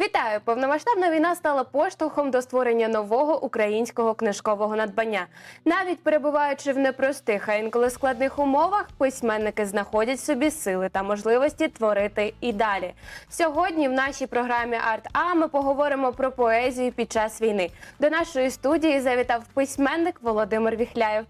Вітаю! Повномасштабна війна стала поштовхом до створення нового українського книжкового надбання. Навіть перебуваючи в непростих, а інколи складних умовах, письменники знаходять собі сили та можливості творити і далі. Сьогодні в нашій програмі Арт А ми поговоримо про поезію під час війни. До нашої студії завітав письменник Володимир Віхляєв.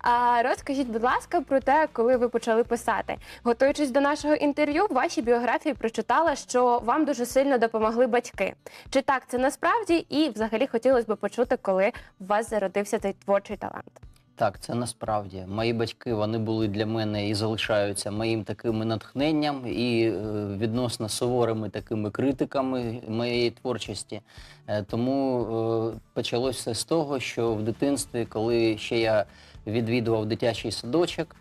А розкажіть, будь ласка, про те, коли ви почали писати. Готуючись до нашого інтерв'ю, в вашій біографії прочитала, що вам дуже сильно допомогли батьки. Чи так це насправді? І взагалі хотілося б почути, коли у вас зародився цей творчий талант. Так, це насправді. Мої батьки вони були для мене і залишаються моїм таким натхненням і е, відносно суворими такими критиками моєї творчості. Е, тому е, почалося з того, що в дитинстві, коли ще я відвідував дитячий садочок,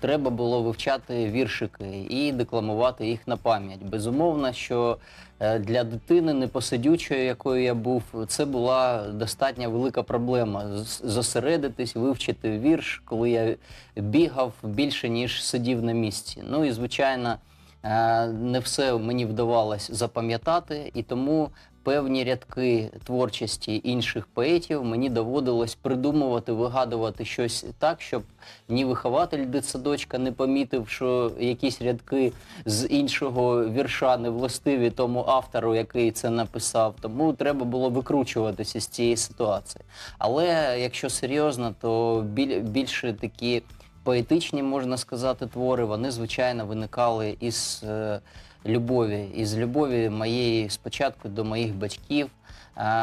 треба було вивчати віршики і декламувати їх на пам'ять. Безумовно, що е, для дитини непосидючої, якою я був, це була достатньо велика проблема. Зосередитись, вивчити вірш, коли я бігав більше, ніж сидів на місці. Ну і звичайно, е, не все мені вдавалось запам'ятати, і тому певні рядки творчості інших поетів мені доводилось придумувати, вигадувати щось так, щоб ні вихователь дитсадочка не помітив, що якісь рядки з іншого вірша не властиві тому автору, який це написав. Тому треба було викручуватися з цієї ситуації. Але якщо серйозно, то біль, більше такі поетичні, можна сказати, твори, вони звичайно виникали із е, любові, із любові моєї спочатку до моїх батьків.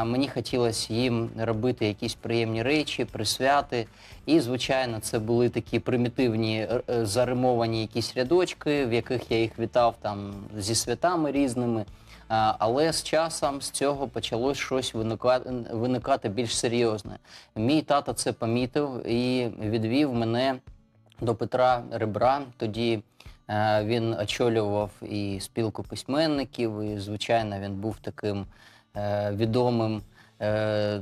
Мені хотілося їм робити якісь приємні речі, присвяти. І, звичайно, це були такі примітивні е, е, заримовані якісь рядочки, в яких я їх вітав там зі святами різними. Але з часом з цього почалось щось виникати, виникати більш серйозне. Мій тато це помітив і відвів мене до Петра Ребра. Тоді він очолював і спілку письменників, і, звичайно, він був таким е, відомим. е,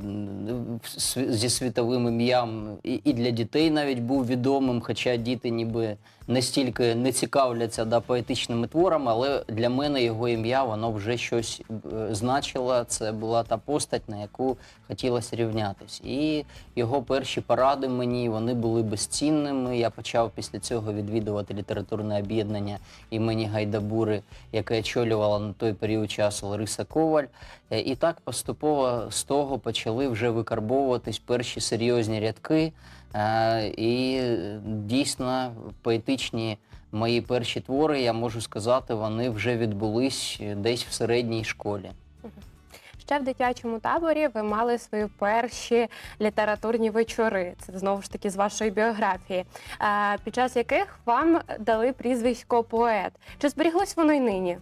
Зі світовим ім'ям і для дітей навіть був відомим, хоча діти ніби настільки не цікавляться да, поетичними творами, але для мене його ім'я воно вже щось е, значило. Це була та постать, на яку хотілося рівнятись. І його перші поради мені вони були безцінними. Я почав після цього відвідувати літературне об'єднання імені Гайдабури, яке очолювала на той період часу Лариса Коваль. Е, І так поступово з того почали вже викарбовуватись перші серйозні рядки. Е, І дійсно поетичні мої перші твори, я можу сказати, вони вже відбулись десь в середній школі. Ще в дитячому таборі ви мали свої перші літературні вечори. Це знову ж таки з вашої біографії, е, під час яких вам дали прізвисько поет. Чи зберіглось воно й нині?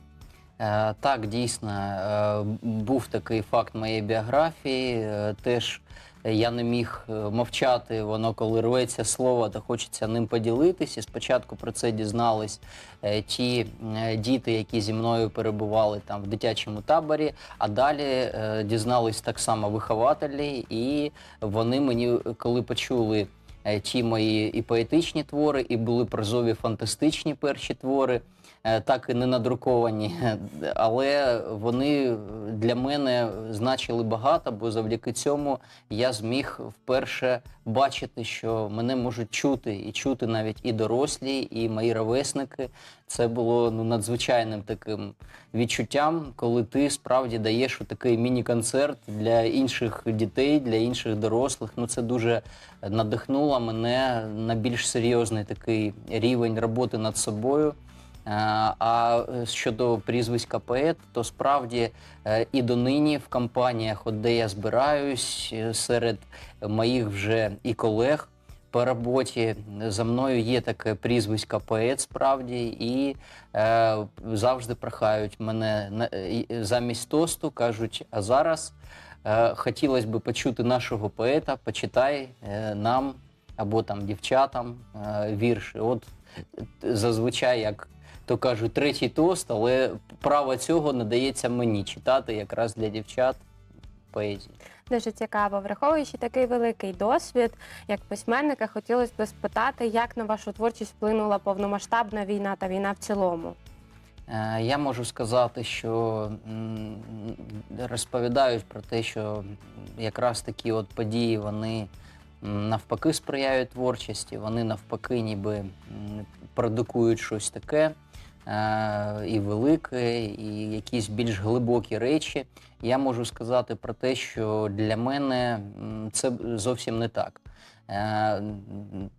Е, Так, дійсно, був такий факт моєї біографії. Теж я не міг е, мовчати, воно коли рветься слово, то хочеться ним поділитися. Спочатку про це дізнались е, ті е, діти, які зі мною перебували там в дитячому таборі, а далі е, дізнались так само вихователі, і вони мені, коли почули е, ті мої і поетичні твори, і були прозові фантастичні перші твори е, так і не надруковані, але вони для мене значили багато, бо завдяки цьому я зміг вперше бачити, що мене можуть чути, і чути навіть і дорослі, і мої ровесники. Це було ну, надзвичайним таким відчуттям, коли ти справді даєш такий міні-концерт для інших дітей, для інших дорослих. Ну це дуже надихнуло мене на більш серйозний такий рівень роботи над собою. Е, А е, щодо прізвиська поет, то справді е, і донині в компаніях, от де я збираюсь, серед моїх вже і колег по роботі за мною є таке прізвисько поет справді, і е, завжди прохають мене замість тосту, кажуть, а зараз е, хотілося б почути нашого поета, почитай е, нам або там дівчатам е, вірші. От зазвичай, як то кажуть, третій тост, але право цього надається мені читати якраз для дівчат поезії. Дуже цікаво. Враховуючи такий великий досвід, як письменника, хотілося б спитати, як на вашу творчість вплинула повномасштабна війна та війна в цілому. Е, Я можу сказати, що розповідають про те, що якраз такі от події вони навпаки сприяють творчості, вони навпаки ніби продукують щось таке і велике, і якісь більш глибокі речі. Я можу сказати про те, що для мене це зовсім не так. Е,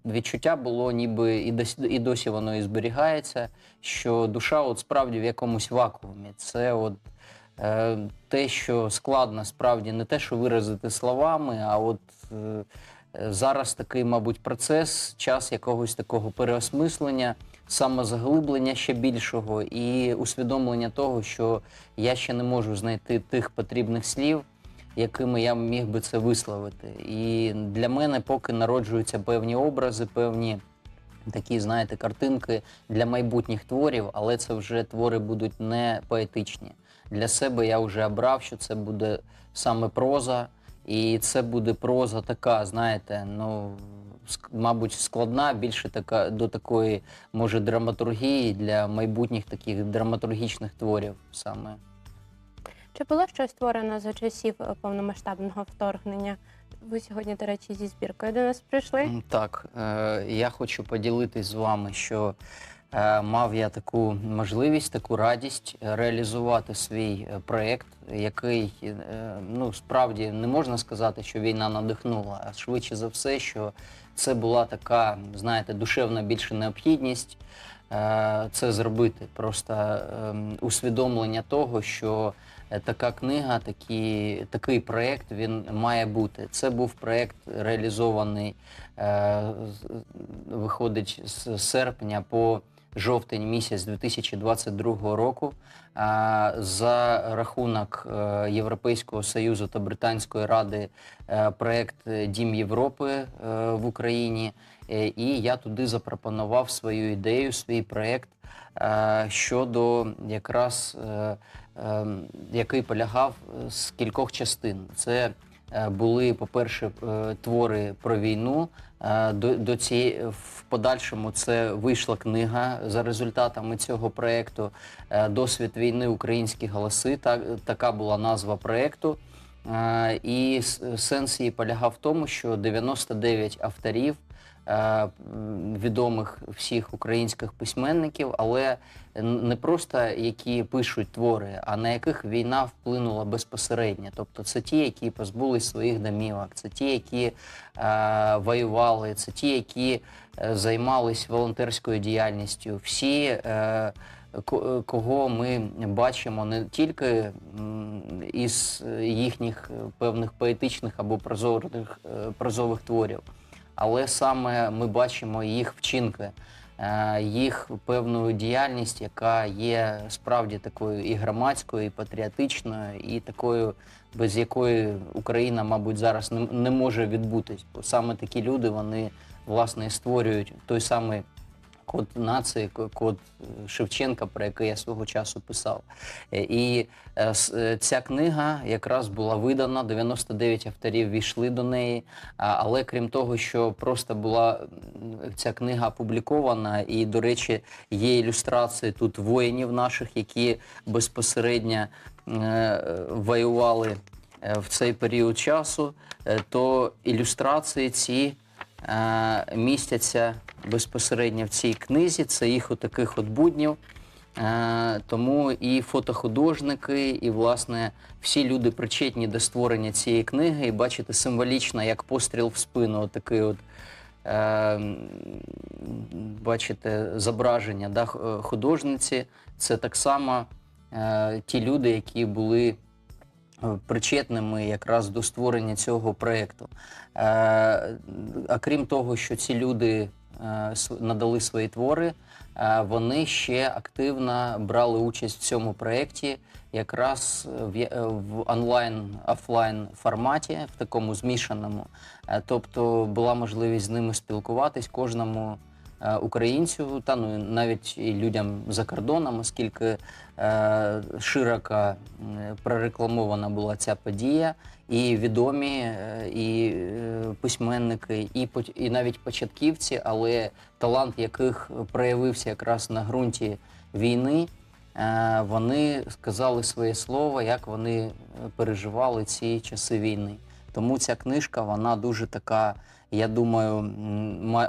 Відчуття було, ніби і досі, і досі воно і зберігається, що душа от справді в якомусь вакуумі. Це от е, те, що складно справді не те, що виразити словами, а от е, е, зараз такий, мабуть, процес, час якогось такого переосмислення, самозаглиблення ще більшого і усвідомлення того, що я ще не можу знайти тих потрібних слів, якими я міг би це висловити. І для мене поки народжуються певні образи, певні такі, знаєте, картинки для майбутніх творів, але це вже твори будуть не поетичні. Для себе я вже обрав, що це буде саме проза, і це буде проза така, знаєте, ну. Мабуть, складна, більше така до такої, може, драматургії для майбутніх таких драматургічних творів саме. Чи було щось створено за часів е, повномасштабного вторгнення? Ви сьогодні, до речі, зі збіркою до нас прийшли. Так, е, я хочу поділитись з вами, що е, мав я таку можливість, таку радість е, реалізувати свій е, проєкт, який е, ну справді не можна сказати, що війна надихнула, а швидше за все, що це була така, знаєте, душевна більше необхідність е, це зробити. Просто ем, усвідомлення того, що е, така книга, такі, такий проєкт він має бути. Це був проєкт реалізований, е, виходить з серпня по жовтень місяць 2022 року. За рахунок е, Європейського Союзу та Британської Ради е, проєкт Дім Європи е, в Україні. І я туди запропонував свою ідею, свій проєкт е, щодо якраз е, е, який полягав з кількох частин. Це були, по-перше, е, твори про війну. Е, До, до цієї в подальшому це вийшла книга за результатами цього проєкту е, Досвід війни Українські голоси. Так, така була назва проєкту. Е, І сенс її полягав в тому, що 99 авторів е, відомих всіх українських письменників, але не просто які пишуть твори, а на яких війна вплинула безпосередньо. Тобто це ті, які позбулись своїх домівок, це ті, які е, воювали, це ті, які е, займались волонтерською діяльністю. Всі. Е, е, Кого ми бачимо не тільки із е, їхніх е, певних поетичних або прозорих е, прозових творів, але саме ми бачимо їх вчинки, е, їх певну діяльність, яка є справді такою і громадською, і патріотичною, і такою, без якої Україна, мабуть, зараз не, може відбутись. Бо саме такі люди вони власне створюють той самий код нації, ко- код е, Шевченка, про який я свого часу писав. Е, І е, ця книга якраз була видана, 99 авторів війшли до неї. Але крім того, що просто була ця книга опублікована, і, до речі, є ілюстрації тут воїнів наших, які безпосередньо воювали в цей період часу, то ілюстрації ці містяться безпосередньо в цій книзі. Це їх отаких от буднів. Е, тому і фотохудожники, і власне всі люди причетні до створення цієї книги. І бачите, символічно, як постріл в спину, отакий от. е, Бачите, зображення да, е, художниці. Це так само е, ті люди, які були е, причетними якраз до створення цього проєкту. Е, а крім того, що ці люди е, надали свої твори, е, вони ще активно брали участь в цьому проєкті, якраз в, е, онлайн офлайн форматі, в такому змішаному. Е, Тобто була можливість з ними спілкуватись кожному е, українцю, та ну навіть і людям за кордоном, оскільки е, широко прорекламована була ця подія, і відомі, е, і е, письменники, і і навіть початківці, але талант яких проявився якраз на ґрунті війни. вони сказали своє слово, як вони переживали ці часи війни. Тому ця книжка, вона дуже така, я думаю,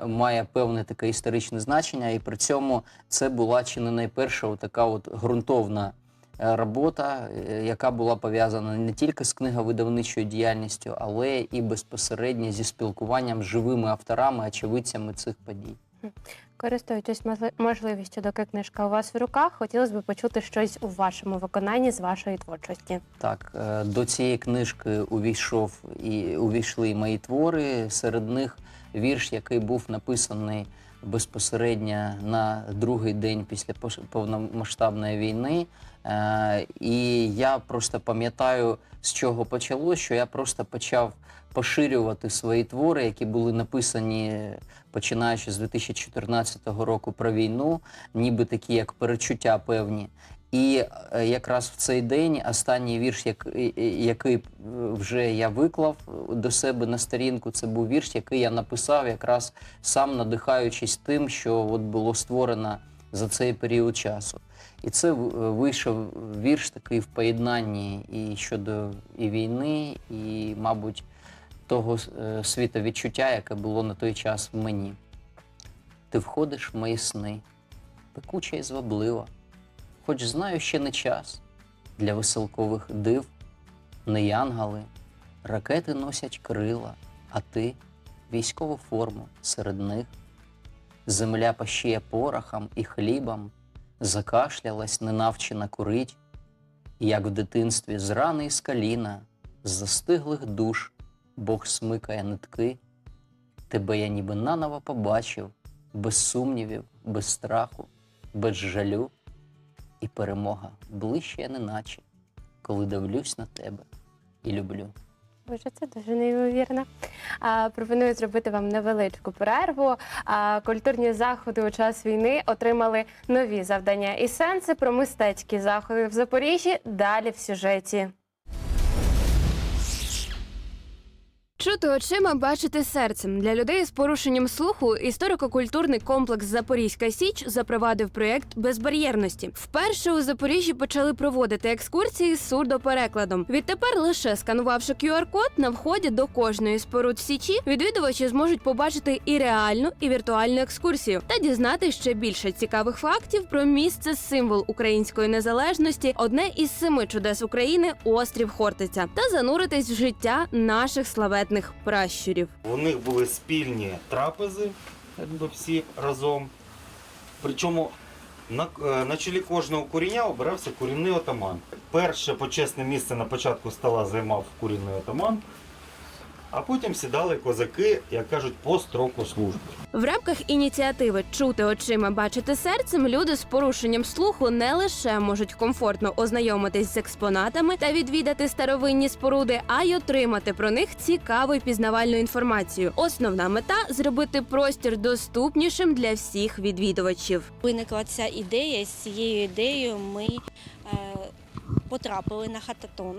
має певне таке історичне значення, і при цьому це була чи не найперша така от ґрунтовна е, робота, е, яка була пов'язана не тільки з книговидавничою діяльністю, але і безпосередньо зі спілкуванням з живими авторами, очевидцями цих подій. Користуючись можливістю, доки книжка у вас в руках, хотілося б почути щось у вашому виконанні з вашої творчості. Так, е, до цієї книжки увійшов і увійшли мої твори. Серед них вірш, який був написаний безпосередньо на другий день після повномасштабної війни. Е, І я просто пам'ятаю, з чого почалось, що я просто почав поширювати свої твори, які були написані починаючи з 2014 року про війну, ніби такі як перечуття певні. І е, якраз в цей день останній вірш, і- і- який е, вже я виклав до себе на сторінку, це був вірш, який я написав, якраз сам надихаючись тим, що от було створено за цей період часу. І це вийшов вірш такий в поєднанні і щодо і війни, і, мабуть, того е, світовідчуття, яке було на той час в мені. Ти входиш в мої сни, пекуча і зваблива, хоч знаю, ще не час для веселкових див, не янголи, ракети носять крила, а ти військову форму серед них. Земля пащіє порохом і хлібом, закашлялась, ненавчена курить, як в дитинстві з рани і з з застиглих душ Бог смикає нитки. Тебе я ніби наново побачив, без сумнівів, без страху, без жалю, і перемога ближче, неначе, коли дивлюсь на тебе і люблю. Боже, це дуже неймовірно. А, пропоную зробити вам невеличку перерву. А, культурні заходи у час війни отримали нові завдання і сенси про мистецькі заходи в Запоріжжі. Далі в сюжеті. Чути очима, бачити серцем для людей з порушенням слуху історико-культурний комплекс Запорізька Січ запровадив проєкт безбар'єрності. Вперше у Запоріжжі почали проводити екскурсії з сурдоперекладом. Відтепер лише сканувавши QR-код на вході до кожної споруд Січі, відвідувачі зможуть побачити і реальну, і віртуальну екскурсію та дізнати ще більше цікавих фактів про місце символ української незалежності, одне із семи чудес України острів Хортиця, та зануритись в життя наших славетних пращурів. У них були спільні трапези, якби всі разом. Причому на, е, на чолі кожного куріння обирався курінний отаман. Перше почесне місце на початку стола займав курінний отаман, а потім сідали козаки, як кажуть, по строку служби. В рамках ініціативи Чути очима, бачити серцем люди з порушенням слуху не лише можуть комфортно ознайомитись з експонатами та відвідати старовинні споруди, а й отримати про них цікаву і пізнавальну інформацію. Основна мета зробити простір доступнішим для всіх відвідувачів. Виникла ця ідея. З цією ідеєю ми е, потрапили на хататон.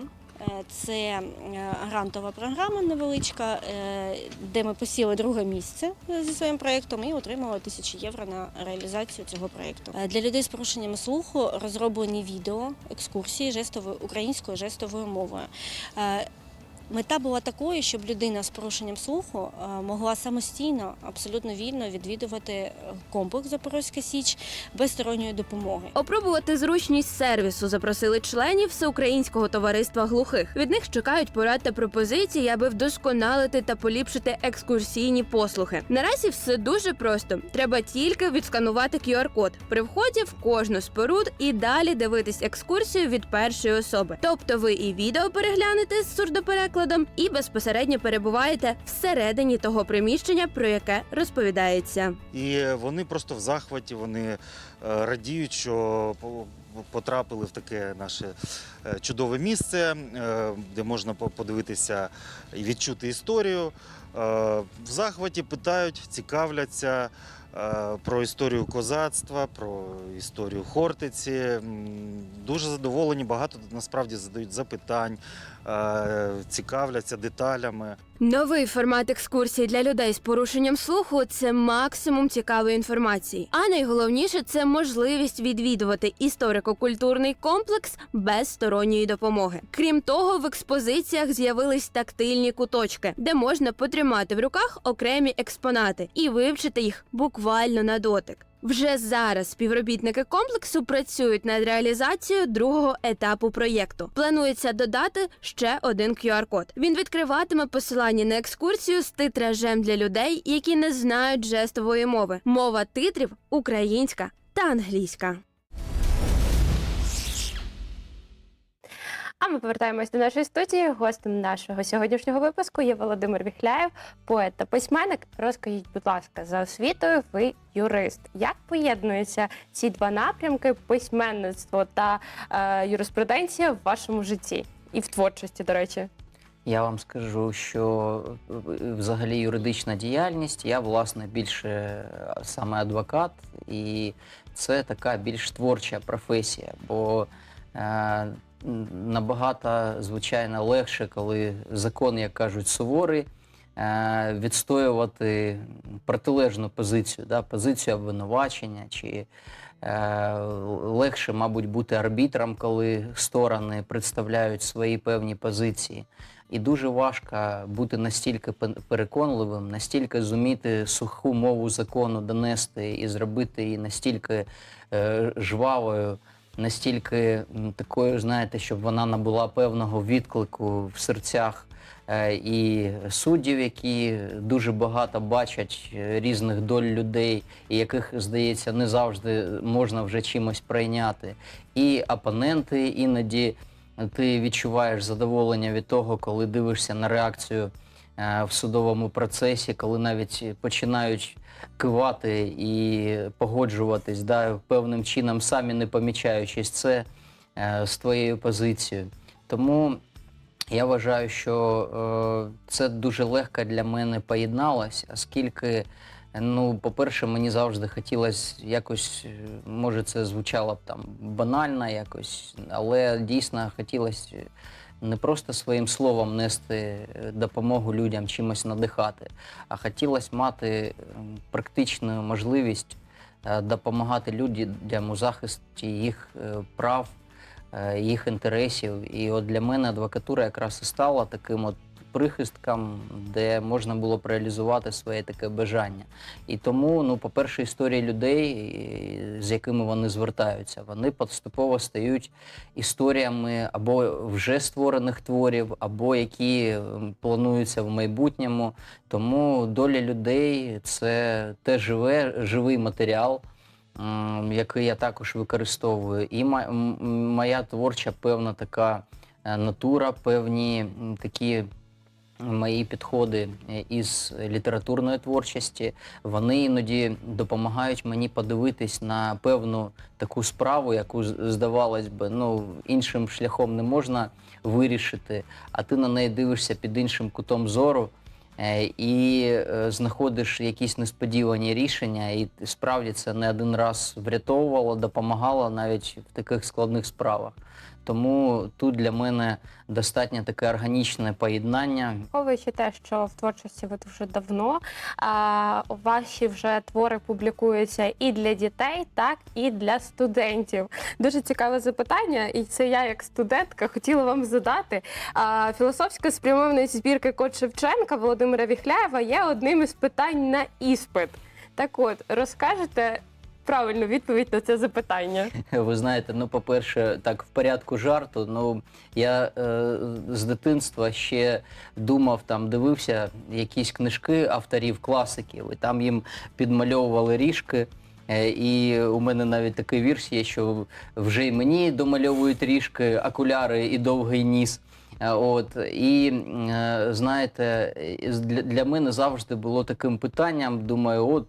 Е, Це е, грантова програма невеличка, е, де ми посіли друге місце зі своїм проєктом і отримали тисячі євро на реалізацію цього проєкту. Для людей з порушеннями слуху розроблені відео екскурсії жестовою українською жестовою мовою. Мета була такою, щоб людина з порушенням слуху е, могла самостійно, абсолютно вільно відвідувати е, комплекс Запорозька Січ без сторонньої допомоги. Опробувати зручність сервісу запросили членів всеукраїнського товариства глухих. Від них чекають порад та пропозиції, аби вдосконалити та поліпшити екскурсійні послуги. Наразі все дуже просто. Треба тільки відсканувати QR-код при вході в кожну споруд і далі дивитись екскурсію від першої особи. Тобто ви і відео переглянете з сурдоперекладом, і безпосередньо перебуваєте всередині того приміщення, про яке розповідається. І вони просто в захваті, вони е, радіють, що по- потрапили в таке наше е, чудове місце, е, де можна подивитися і відчути історію. В захваті питають, цікавляться про історію козацтва, про історію Хортиці. Дуже задоволені, багато насправді задають запитань, е, цікавляться деталями. Новий формат екскурсії для людей з порушенням слуху це максимум цікавої інформації. А найголовніше це можливість відвідувати історико-культурний комплекс без сторонньої допомоги. Крім того, в експозиціях з'явились тактильні куточки, де можна потримати в руках окремі експонати і вивчити їх буквально на дотик. Вже зараз співробітники комплексу працюють над реалізацією другого етапу проєкту. Планується додати ще один QR-код. Він відкриватиме посилання на екскурсію з титражем для людей, які не знають жестової мови. Мова титрів українська та англійська. А ми повертаємось до нашої студії. Гостем нашого сьогоднішнього випуску є Володимир Віхляєв, поет та письменник. Розкажіть, будь ласка, за освітою ви юрист. Як поєднуються ці два напрямки письменництво та е, юриспруденція в вашому житті і в творчості, до речі? Я вам скажу, що е, взагалі юридична діяльність, я власне більше е, саме адвокат, і це така більш творча професія, бо е, набагато, звичайно, легше, коли закон, як кажуть, суворий, е, відстоювати протилежну позицію, да, позицію обвинувачення чи Е, Легше, мабуть, бути арбітром, коли сторони представляють свої певні позиції. І дуже важко бути настільки пе- переконливим, настільки зуміти суху мову закону донести і зробити її настільки е, жвавою, настільки такою, знаєте, щоб вона набула певного відклику в серцях е, і суддів, які дуже багато бачать е, різних доль людей, і яких, здається, не завжди можна вже чимось прийняти. І опоненти іноді ти відчуваєш задоволення від того, коли дивишся на реакцію е, в судовому процесі, коли навіть починають кивати і погоджуватись, да, певним чином самі не помічаючись це е, з твоєю позицією. Тому я вважаю, що е, це дуже легко для мене поєдналось, оскільки, ну, по-перше, мені завжди хотілося якось, е, може, це звучало б там банально якось, але дійсно хотілося не просто своїм словом нести е, допомогу людям, чимось надихати, а хотілося мати ем, практичну можливість е, допомагати людям у захисті їх е, прав, е, їх інтересів. І от для мене адвокатура якраз і стала таким от прихистком, де можна було б реалізувати своє таке бажання. І тому, ну, по-перше, історії людей, з якими вони звертаються, вони поступово стають історіями або вже створених творів, або які плануються в майбутньому. Тому доля людей це те живе, живий матеріал який я також використовую. І моя творча певна така е, натура, певні такі мої підходи е, із літературної творчості, вони іноді допомагають мені подивитись на певну таку справу, яку здавалось би, ну іншим шляхом не можна вирішити, а ти на неї дивишся під іншим кутом зору. Е, І е, знаходиш якісь несподівані рішення, і справді це не один раз врятовувало, допомагало навіть в таких складних справах. Тому тут для мене достатньо таке органічне поєднання. Враховуючи те, що в творчості ви дуже давно, а, ваші вже твори публікуються і для дітей, так і для студентів. Дуже цікаве запитання, і це я, як студентка, хотіла вам задати. А, філософська спрямованість збірки Кот Шевченка Володимира Віхляєва є одним із питань на іспит. Так от, розкажете правильну відповідь на це запитання. Ви знаєте, ну, по-перше, так, в порядку жарту. Ну, я е, з дитинства ще думав, там, дивився якісь книжки авторів, класиків, і там їм підмальовували ріжки. Е, І у мене навіть такий вірш є, що вже й мені домальовують ріжки, окуляри і довгий ніс. Е, От і е, знаєте, для мене завжди було таким питанням. Думаю, от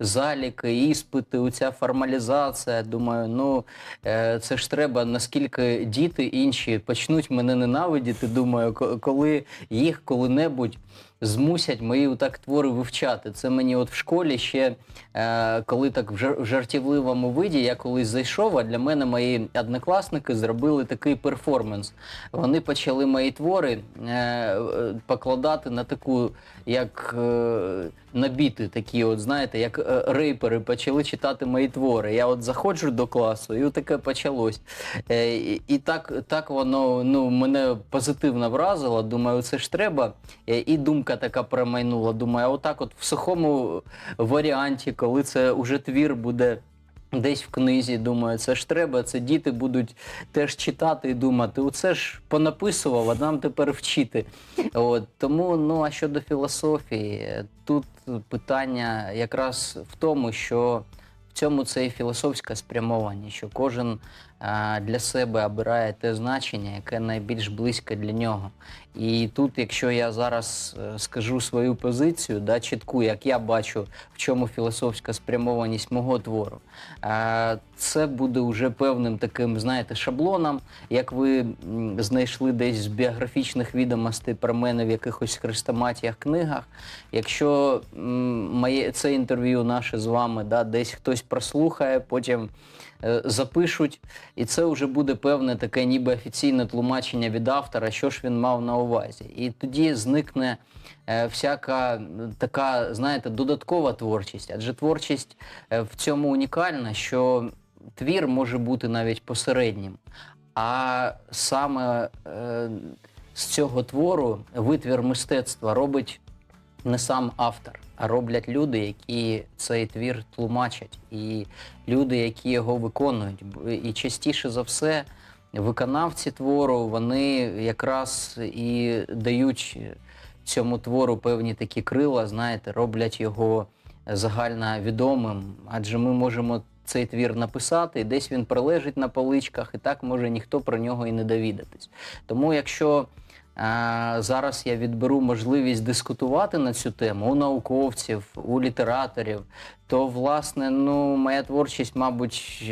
заліки, іспити, оця формалізація. Думаю, ну е, це ж треба, наскільки діти інші почнуть мене ненавидіти. Думаю, коли їх коли-небудь змусять мої так твори вивчати. Це мені от в школі ще, е, коли так в жар- в жартівливому виді, я колись зайшов, а для мене мої однокласники зробили такий перформанс. Вони почали мої твори е, покладати на таку, як е, набіти такі, от знаєте, як е, рейпери почали читати мої твори. Я от заходжу до класу, і таке почалось. Е, і, і так, так воно ну, мене позитивно вразило. Думаю, це ж треба. Е, І думка така промайнула. Думаю, а отак, от в сухому варіанті, коли це уже твір буде. Десь в книзі, думаю, це ж треба, це діти будуть теж читати і думати, оце ж понаписував, а нам тепер вчити. От, тому, ну а щодо філософії, тут питання якраз в тому, що в цьому це і філософське спрямованість, що кожен для себе обирає те значення, яке найбільш близьке для нього. І тут, якщо я зараз е, скажу свою позицію, да, чітку, як я бачу, в чому філософська спрямованість мого твору, це буде вже певним таким, знаєте, шаблоном, як ви знайшли десь з біографічних відомостей про мене в якихось хрестоматіях, книгах. Якщо моє це інтерв'ю наше з вами, да, десь хтось прослухає, потім запишуть, і це вже буде певне таке ніби офіційне тлумачення від автора, що ж він мав на увазі. І тоді зникне е, всяка така, знаєте, додаткова творчість. Адже творчість е, в цьому унікальна, що твір може бути навіть посереднім. А саме е, з цього твору витвір мистецтва робить не сам автор, а роблять люди, які цей твір тлумачать, і люди, які його виконують. І частіше за все, виконавці твору вони якраз і дають цьому твору певні такі крила, знаєте, роблять його загально відомим, адже ми можемо цей твір написати, і десь він пролежить на поличках, і так може ніхто про нього і не довідатись. Тому якщо зараз я відберу можливість дискутувати на цю тему у науковців, у літераторів, то власне ну моя творчість, мабуть.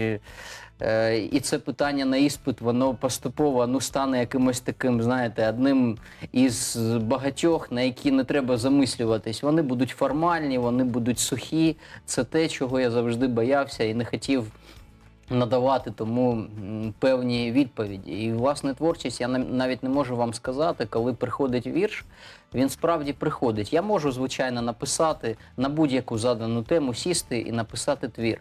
е, і це питання на іспит, воно поступово ну, стане якимось таким, знаєте, одним із багатьох, на які не треба замислюватись. Вони будуть формальні, вони будуть сухі. Це те, чого я завжди боявся і не хотів надавати тому певні відповіді. І власне творчість я навіть не можу вам сказати, коли приходить вірш, він справді приходить. Я можу, звичайно, написати на будь-яку задану тему, сісти і написати твір.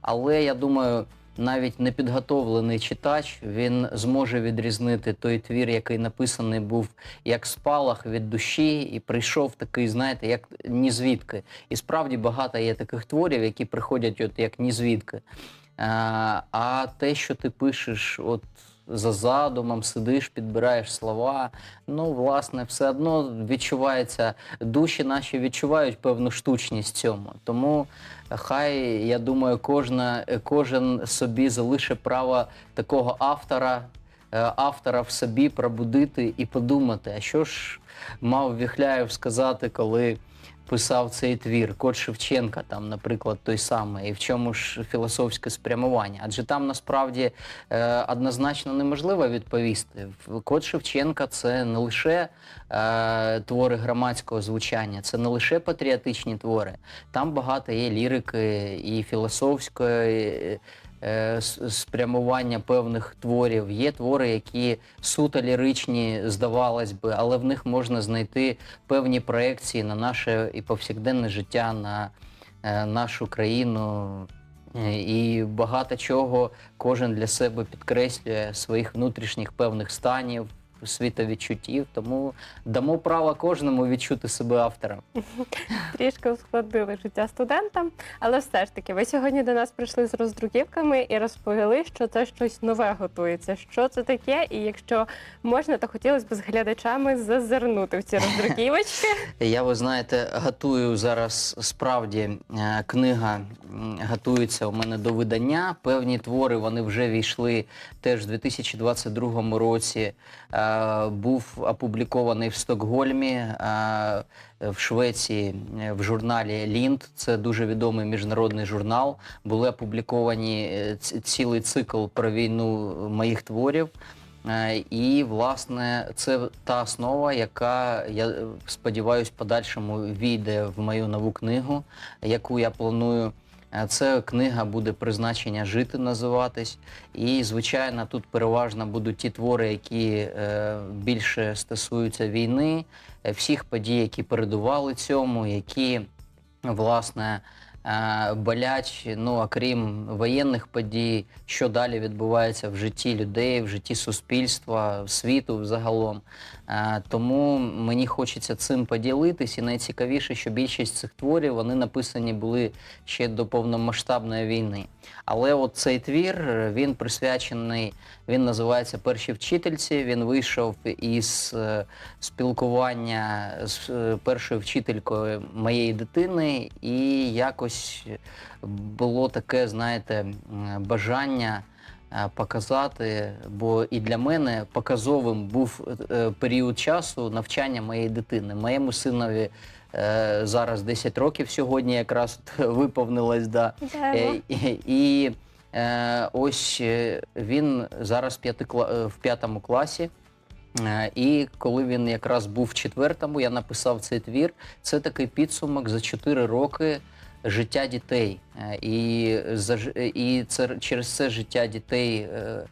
Але я думаю, навіть непідготовлений читач він зможе відрізнити той твір, який написаний був як спалах від душі, і прийшов такий, знаєте, як ні звідки. І справді багато є таких творів, які приходять от як ні звідки. А, а те, що ти пишеш, от за задумом, сидиш, підбираєш слова. Ну, власне, все одно відчувається, душі наші відчувають певну штучність цьому. Тому хай, я думаю, кожна, кожен собі залишить право такого автора, е, автора в собі пробудити і подумати, а що ж мав Віхляєв сказати, коли писав цей твір, Кот Шевченка, там, наприклад, той самий, і в чому ж філософське спрямування? Адже там насправді е, однозначно неможливо відповісти. Кот Шевченка це не лише е, твори громадського звучання, це не лише патріотичні твори. Там багато є лірики і філософської. Е, Спрямування певних творів. Є твори, які суто ліричні, здавалось би, але в них можна знайти певні проекції на наше і повсякденне життя, на е, нашу країну. Е, І багато чого кожен для себе підкреслює своїх внутрішніх певних станів, світовідчуттів. Тому дамо право кожному відчути себе автором. Трішки ускладнили життя студентам, але все ж таки, ви сьогодні до нас прийшли з роздруківками і розповіли, що це щось нове готується. Що це таке? І якщо можна, то хотілося б з глядачами зазирнути в ці роздруківочки. Я, ви знаєте, готую зараз справді е, книга м, готується у мене до видання. Певні твори вони вже війшли теж у 2022 році. Е, Був опублікований в Стокгольмі. е, В Швеції е, в журналі Лінд, це дуже відомий міжнародний журнал. Були опубліковані е, цілий цикл про війну моїх творів. Е, І, власне, це та основа, яка, я е, сподіваюся, подальшому війде в мою нову книгу, яку я планую. Це книга буде призначення жити називатись. І, звичайно, тут переважно будуть ті твори, які е, більше стосуються війни, е, всіх подій, які передували цьому, які, власне, е, болять, ну, окрім воєнних подій, що далі відбувається в житті людей, в житті суспільства, світу взагалом. Е, Тому мені хочеться цим поділитись, і найцікавіше, що більшість цих творів вони написані були ще до повномасштабної війни. Але от цей твір він присвячений, він називається Перші вчительці. Він вийшов із е, спілкування з першою вчителькою моєї дитини, і якось було таке, знаєте, бажання е, показати, бо і для мене показовим був е, період часу навчання моєї дитини. Моєму синові е, зараз 10 років сьогодні якраз виповнилось. Да. Е, І, і е, ось е, він зараз е, в п'ятому класі. Е, І коли він якраз був в четвертому, я написав цей твір. Це такий підсумок за 4 роки життя дітей. Е, І, і це, через це життя дітей е,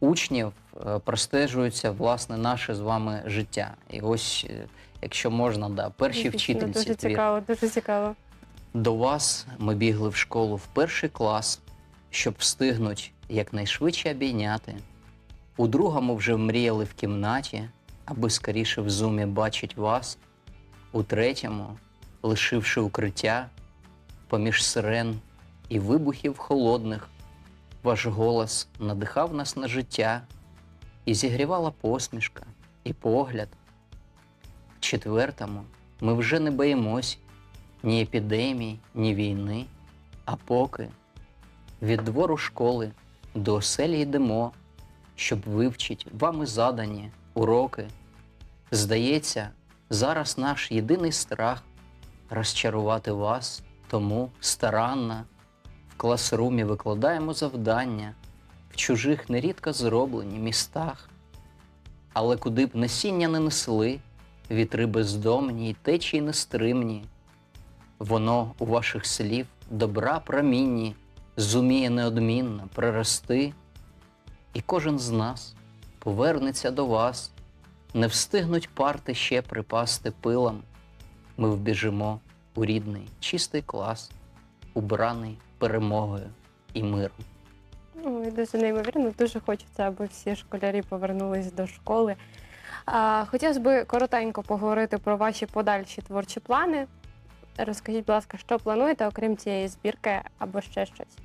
учнів е, простежується власне наше з вами життя. І ось, якщо можна, да, перші вчительці. Дуже цікаво, дуже цікаво. До вас ми бігли в школу в перший клас, щоб встигнуть якнайшвидше обійняти. У другому вже мріяли в кімнаті, аби скоріше в зумі бачить вас. У третьому, лишивши укриття, поміж сирен і вибухів холодних, ваш голос надихав нас на життя, і зігрівала посмішка, і погляд. В четвертому ми вже не боїмось ні епідемій, ні війни, а поки від двору школи до оселі йдемо, щоб вивчить вами задані уроки. Здається, зараз наш єдиний страх розчарувати вас, тому старанно в класрумі викладаємо завдання в чужих нерідко зроблені містах. Але куди б насіння не несли, вітри бездомні й течії нестримні, Воно у ваших слів добра промінні зуміє неодмінно прорости, і кожен з нас повернеться до вас, не встигнуть парти ще припасти пилом. Ми вбіжимо у рідний чистий клас, убраний перемогою і миром. Ой, дуже неймовірно, дуже хочеться, аби всі школярі повернулись до школи. А, хотілося б коротенько поговорити про ваші подальші творчі плани. Розкажіть, будь ласка, що плануєте, окрім цієї збірки або ще щось?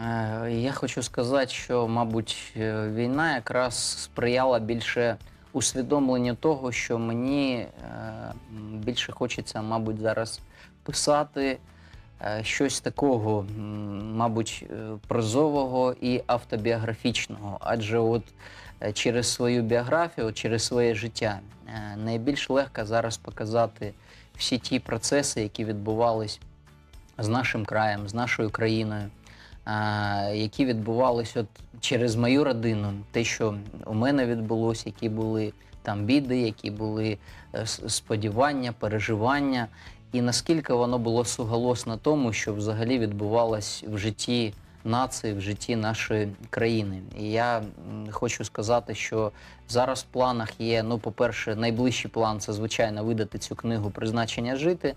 Е, Я хочу сказати, що, мабуть, е, війна якраз сприяла більше усвідомленню того, що мені е, більше хочеться, мабуть, зараз писати е, щось такого, мабуть, е, прозового і автобіографічного. Адже от е, через свою біографію, через своє життя найбільш легко зараз показати всі ті процеси, які відбувались з нашим краєм, з нашою країною які відбувалися от через мою родину, те, що у мене відбулося, які були там біди, які були сподівання, переживання, і наскільки воно було суголосно тому, що взагалі відбувалось в житті нації, в житті нашої країни. І я хочу сказати, що зараз в планах є, ну, по-перше, найближчий план це звичайно видати цю книгу Призначення жити.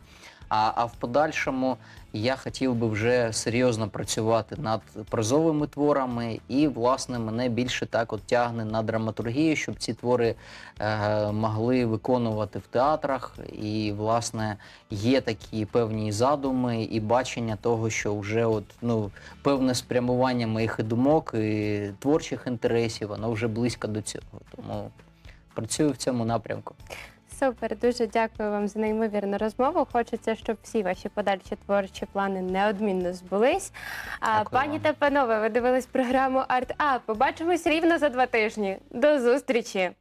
А, а в подальшому я хотів би вже серйозно працювати над прозовими творами, і, власне, мене більше так от тягне на драматургію, щоб ці твори е, могли виконувати в театрах. І, власне, є такі певні задуми і бачення того, що вже от, ну, певне спрямування моїх і думок, і творчих інтересів, воно вже близько до цього. Тому працюю в цьому напрямку. Супер, дуже дякую вам за неймовірну розмову. Хочеться, щоб всі ваші подальші творчі плани неодмінно збулись. А Дякую пані вам. та панове, ви дивились програму Арт А. Побачимось рівно за два тижні. До зустрічі!